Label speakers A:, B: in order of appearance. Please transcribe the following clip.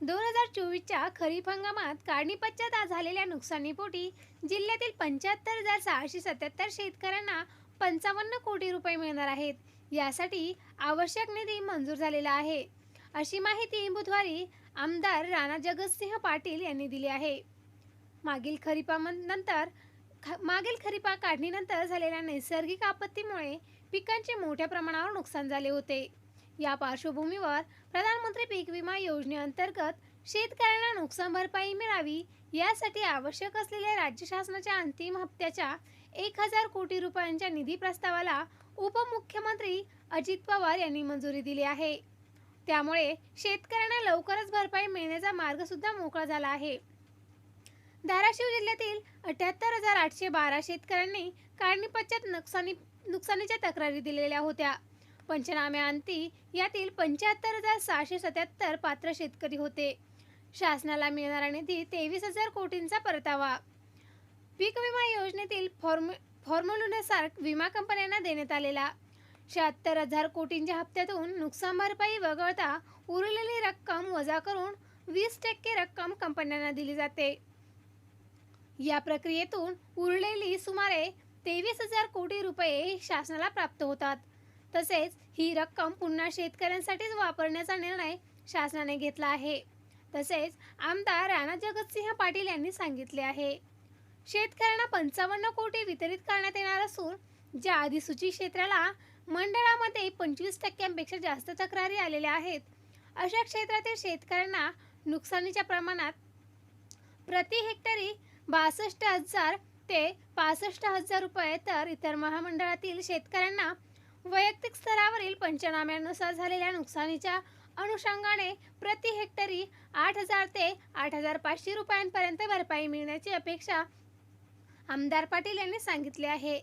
A: दोन हजार चोवीसच्या खरीप हंगामात काढणीपश्चात झालेल्या नुकसानीपोटी जिल्ह्यातील पंच्याहत्तर हजार सहाशे सत्याहत्तर शेतकऱ्यांना पंचावन्न कोटी रुपये मिळणार आहेत. यासाठी आवश्यक निधी मंजूर झालेला आहे. अशी माहिती बुधवारी आमदार राणा जगतसिंह पाटील यांनी दिली आहे. मागील खरीपानंतर ख- मागील खरीपा काढणीनंतर झालेल्या नैसर्गिक आपत्तीमुळे पिकांचे मोठ्या प्रमाणावर नुकसान झाले होते. या पार्श्वभूमीवर प्रधानमंत्री पीक विमा योजनेअंतर्गत शेतकऱ्यांना नुकसान भरपाई मिळावी यासाठी आवश्यक असलेल्या राज्य शासनाच्या अंतिम हप्त्याच्या एक हजार कोटी रुपयांच्या निधी प्रस्तावाला उपमुख्यमंत्री अजित पवार यांनी मंजुरी दिली आहे. त्यामुळे शेतकऱ्यांना लवकरच भरपाई मिळण्याचा मार्ग सुद्धा मोकळा झाला आहे. धाराशिव जिल्ह्यातील अठ्याहत्तर हजार आठशे बारा शेतकऱ्यांनी काढणीपश्चात नुकसानी नुकसानीच्या तक्रारी दिलेल्या होत्या. पंचनाम्याअंती यातील पंच्याहत्तर हजार सहाशे सत्याहत्तर पात्र शेतकरी होते. शासनाला मिळणारा निधी तेवीस हजार कोटींचा परतावा. पीक विमा योजनेतील फॉर्म फॉर्म्युल्यानुसार विमा कंपन्यांना देण्यात आलेला. शहात्तर हजार कोटींच्या हप्त्यातून नुकसान भरपाई वगळता उरलेली रक्कम वजा करून वीस टक्के रक्कम कंपन्यांना दिली जाते. या प्रक्रियेतून उरलेली सुमारे तेवीस हजार कोटी रुपये शासनाला प्राप्त होतात. तसेच ही रक्कम पुन्हा शेतकऱ्यांसाठीच वापरण्याचा निर्णय शासनाने घेतला आहे. तसेच आमदार राणा जगतसिंह पाटील यांनी सांगितले आहे. शेतकऱ्यांना पंचावन्न कोटी वितरित करण्यात येणार असून ज्या अधिसूचित क्षेत्राला मंडळामध्ये पंचवीस टक्क्यांपेक्षा जास्त तक्रारी आलेल्या आहेत अशा क्षेत्रातील शेतकऱ्यांना नुकसानीच्या प्रमाणात प्रति हेक्टरी बासष्ट हजार ते पासष्ट हजार रुपये तर इतर महामंडळातील शेतकऱ्यांना वैयक्तिक स्तरावरील पंचनाम्यानुसार झालेल्या नुकसानीच्या अनुषंगाने प्रति हेक्टरी आठ हजार ते आठ हजार पाचशे रुपयांपर्यंत भरपाई मिळण्याची अपेक्षा आमदार पाटील यांनी सांगितले आहे.